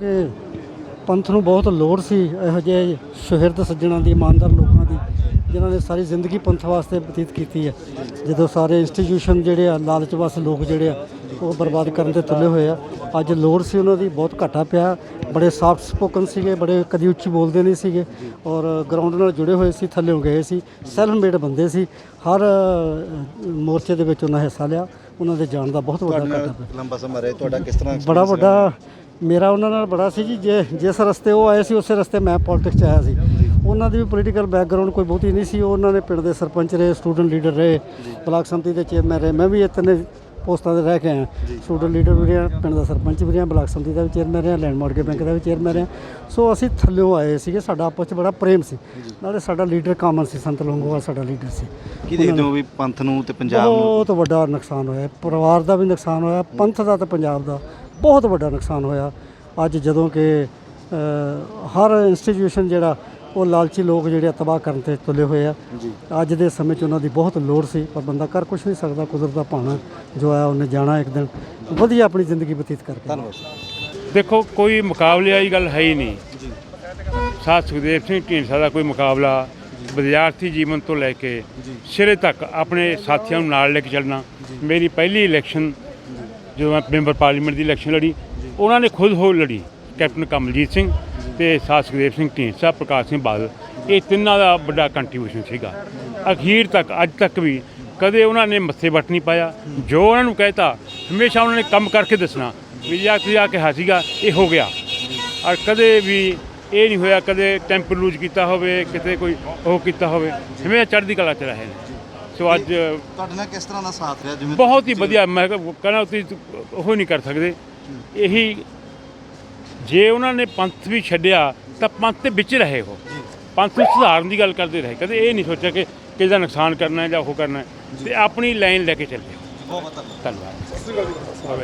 ਕਿ ਪੰਥ ਨੂੰ ਬਹੁਤ ਲੋੜ ਸੀ ਇਹੋ ਜਿਹੇ ਸ਼ਹਿਰਦ ਸੱਜਣਾ ਦੀ ਇਮਾਨਦਾਰ ਲੋਕਾਂ ਦੀ ਜਿਨ੍ਹਾਂ ਨੇ ਸਾਰੀ ਜ਼ਿੰਦਗੀ ਪੰਥ ਵਾਸਤੇ ਬਤੀਤ ਕੀਤੀ ਹੈ। ਜਦੋਂ ਸਾਰੇ ਇੰਸਟੀਟਿਊਸ਼ਨ ਜਿਹੜੇ ਆ ਲਾਲਚ ਵਸ ਲੋਕ ਜਿਹੜੇ ਆ ਉਹ ਬਰਬਾਦ ਕਰਨ ਤੇ ਤੁਲੇ ਹੋਏ ਆ। ਅੱਜ ਲੋੜ ਸੀ ਉਹਨਾਂ ਦੀ ਬਹੁਤ ਘਾਟਾ ਪਿਆ। ਬੜੇ ਸਾਫਟ ਸਪੋਕਨ ਸੀਗੇ ਬੜੇ ਕਦੀ ਉੱਚੀ ਬੋਲਦੇ ਨਹੀਂ ਸੀਗੇ ਔਰ ਗਰਾਊਂਡ ਨਾਲ ਜੁੜੇ ਹੋਏ ਸੀ ਥੱਲੇੋਂ ਗਏ ਸੀ। ਸੈਲਫ ਮੇਡ ਬੰਦੇ ਸੀ। ਹਰ ਮੋਰਚੇ ਦੇ ਵਿੱਚ ਉਹਨਾਂ ਹਿੱਸਾ ਲਿਆ। ਉਹਨਾਂ ਦੇ ਜਾਣ ਦਾ ਬਹੁਤ ਵੱਡਾ ਘਾਟਾ ਪਿਆ। ਲੰਬਾ ਸਮਾਂ ਰਹੇ। ਤੁਹਾਡਾ ਕਿਸ ਤਰ੍ਹਾਂ ਬੜਾ ਵੱਡਾ ਮੇਰਾ ਉਹਨਾਂ ਨਾਲ ਬੜਾ ਸੀ ਜੀ ਜੇ ਜਿਸ ਰਸਤੇ ਉਹ ਆਏ ਸੀ ਉਸੇ ਰਸਤੇ ਮੈਂ ਪੋਲਿਟਿਕਸ 'ਚ ਆਇਆ ਸੀ। ਉਹਨਾਂ ਦੀ ਵੀ ਪੋਲੀਟੀਕਲ ਬੈਕਗ੍ਰਾਉਂਡ ਕੋਈ ਬਹੁਤੀ ਨਹੀਂ ਸੀ। ਉਹਨਾਂ ਨੇ ਪਿੰਡ ਦੇ ਸਰਪੰਚ ਰਹੇ ਸਟੂਡੈਂਟ ਲੀਡਰ ਰਹੇ ਬਲਾਕ ਸੰਮਤੀ ਦੇ ਚੇਅਰਮੈਨ ਰਹੇ। ਮੈਂ ਵੀ ਇਤਨੇ ਪੋਸਟਾਂ ਤੇ ਰਹਿ ਕੇ ਆਇਆ। ਸਟੂਡੈਂਟ ਲੀਡਰ ਵੀ ਰਿਹਾ ਪਿੰਡ ਦਾ ਸਰਪੰਚ ਵੀ ਰਿਹਾ ਬਲਾਕ ਸੰਮਤੀ ਦਾ ਵੀ ਚੇਅਰਮੈਨ ਰਿਹਾ ਲੈਂਡ ਮਾਰਕੀਟ ਬੈਂਕ ਦਾ ਵੀ ਚੇਅਰਮੈਨ ਰਿਹਾ। ਸੋ ਅਸੀਂ ਥੱਲਿਓਂ ਆਏ ਸੀਗੇ। ਸਾਡਾ ਆਪਸ 'ਚ ਬੜਾ ਪ੍ਰੇਮ ਸੀ। ਨਾਲੇ ਸਾਡਾ ਲੀਡਰ ਕਾਮਨ ਸੀ ਸੰਤ ਲੌਂਗੋਵਾਲ ਸਾਡਾ ਲੀਡਰ ਸੀ। ਕੀ ਦੇਖਦੇ ਹੋ ਵੀ ਪੰਥ ਨੂੰ ਤੇ ਪੰਜਾਬ ਨੂੰ? ਬਹੁਤ ਵੱਡਾ ਨੁਕਸਾਨ ਹੋਇਆ। ਪਰਿਵਾਰ ਦਾ ਵੀ ਨੁਕਸਾਨ ਹੋਇਆ। ਪੰਥ ਦਾ ਤੇ ਪੰਜਾਬ ਦਾ। ਬਹੁਤ ਵੱਡਾ ਨੁਕਸਾਨ ਹੋਇਆ। ਅੱਜ ਜਦੋਂ ਕਿ ਹਰ ਇੰਸਟੀਟਿਊਸ਼ਨ ਜਿਹੜਾ ਉਹ ਲਾਲਚੀ ਲੋਕ ਜਿਹੜੇ ਆ ਤਬਾਹ ਕਰਨ ਤੇ ਤੁਲੇ ਹੋਏ ਆ। ਅੱਜ ਦੇ ਸਮੇਂ 'ਚ ਉਹਨਾਂ ਦੀ ਬਹੁਤ ਲੋੜ ਸੀ ਪਰ ਬੰਦਾ ਕਰ ਕੁਝ ਨਹੀਂ ਸਕਦਾ ਕੁਦਰਤ ਦਾ ਭਾਣਾ ਜੋ ਆਇਆ ਉਹਨੇ ਜਾਣਾ ਇੱਕ ਦਿਨ। ਵਧੀਆ ਆਪਣੀ ਜ਼ਿੰਦਗੀ ਬਤੀਤ ਕਰਕੇ। ਧੰਨਵਾਦ ਦੇਖੋ ਕੋਈ ਮੁਕਾਬਲੇ ਵਾਲੀ ਗੱਲ ਹੈ ਹੀ ਨਹੀਂ। ਸਾਧ ਸੁਖਦੇਵ ਸਿੰਘ ਢੀਂਡਸਾ ਦਾ ਕੋਈ ਮੁਕਾਬਲਾ ਵਿਦਿਆਰਥੀ ਜੀਵਨ ਤੋਂ ਲੈ ਕੇ ਸਿਰੇ ਤੱਕ ਆਪਣੇ ਸਾਥੀਆਂ ਨੂੰ ਨਾਲ ਲੈ ਕੇ ਚੱਲਣਾ। ਮੇਰੀ ਪਹਿਲੀ ਇਲੈਕਸ਼ਨ ਜਦੋਂ ਮੈਂ ਮੈਂਬਰ ਪਾਰਲੀਮੈਂਟ ਦੀ ਇਲੈਕਸ਼ਨ ਲੜੀ ਉਹਨਾਂ ਨੇ ਖੁਦ ਹੋ ਲੜੀ ਕੈਪਟਨ ਕਮਲਜੀਤ ਸਿੰਘ ਤੇ ਸੁਖਦੇਵ ਸਿੰਘ ਢੀਂਡਸਾ ਪ੍ਰਕਾਸ਼ ਸਿੰਘ ਬਾਦਲ। ਇਹ ਤਿੰਨਾਂ ਦਾ ਵੱਡਾ ਕੰਟਰੀਬਿਊਸ਼ਨ ਸੀਗਾ। ਅਖੀਰ ਤੱਕ ਅੱਜ ਤੱਕ ਵੀ ਕਦੇ ਉਹਨਾਂ ਨੇ ਮੱਥੇ ਵੱਟ ਨਹੀਂ ਪਾਇਆ। ਜੋ ਉਹਨਾਂ ਨੂੰ ਕਹਿਤਾ ਹਮੇਸ਼ਾ ਉਹਨਾਂ ਨੇ ਕੰਮ ਕਰਕੇ ਦੱਸਣਾ ਵੀ ਜਾਂ ਤੁਸੀਂ ਆ ਕਿਹਾ ਸੀਗਾ ਇਹ ਹੋ ਗਿਆ। ਔਰ ਕਦੇ ਵੀ ਇਹ ਨਹੀਂ ਹੋਇਆ ਕਦੇ ਟੈਂਪਰ ਲੂਜ਼ ਕੀਤਾ ਹੋਵੇ ਕਿਤੇ ਕੋਈ ਉਹ ਕੀਤਾ ਹੋਵੇ ਹਮੇਸ਼ਾ ਚੜ੍ਹਦੀ ਕਲਾ ਚ ਰਹੇ ਨੇ। ਸੋ ਅੱਜ ਤੁਹਾਡੇ ਨਾਲ ਕਿਸ ਤਰ੍ਹਾਂ ਦਾ ਸਾਥ ਰਿਹਾ? ਜਿਵੇਂ ਬਹੁਤ ਹੀ ਵਧੀਆ ਮੈਂ ਕਹਿੰਦਾ ਤੁਸੀਂ ਉਹ ਨਹੀਂ ਕਰ ਸਕਦੇ। ਇਹੀ ਜੇ ਉਹਨਾਂ ਨੇ ਪੰਥ ਵੀ ਛੱਡਿਆ ਤਾਂ ਪੰਥ ਦੇ ਵਿੱਚ ਰਹੇ ਉਹ। ਪੰਥ ਨੂੰ ਸੁਧਾਰਨ ਦੀ ਗੱਲ ਕਰਦੇ ਰਹੇ। ਕਦੇ ਇਹ ਨਹੀਂ ਸੋਚਿਆ ਕਿ ਕਿਸੇ ਦਾ ਨੁਕਸਾਨ ਕਰਨਾ ਹੈ ਜਾਂ ਉਹ ਕਰਨਾ ਹੈ। ਤੇ ਆਪਣੀ ਲਾਈਨ ਲੈ ਕੇ ਚੱਲੇ। ਬਹੁਤ ਧੰਨਵਾਦ।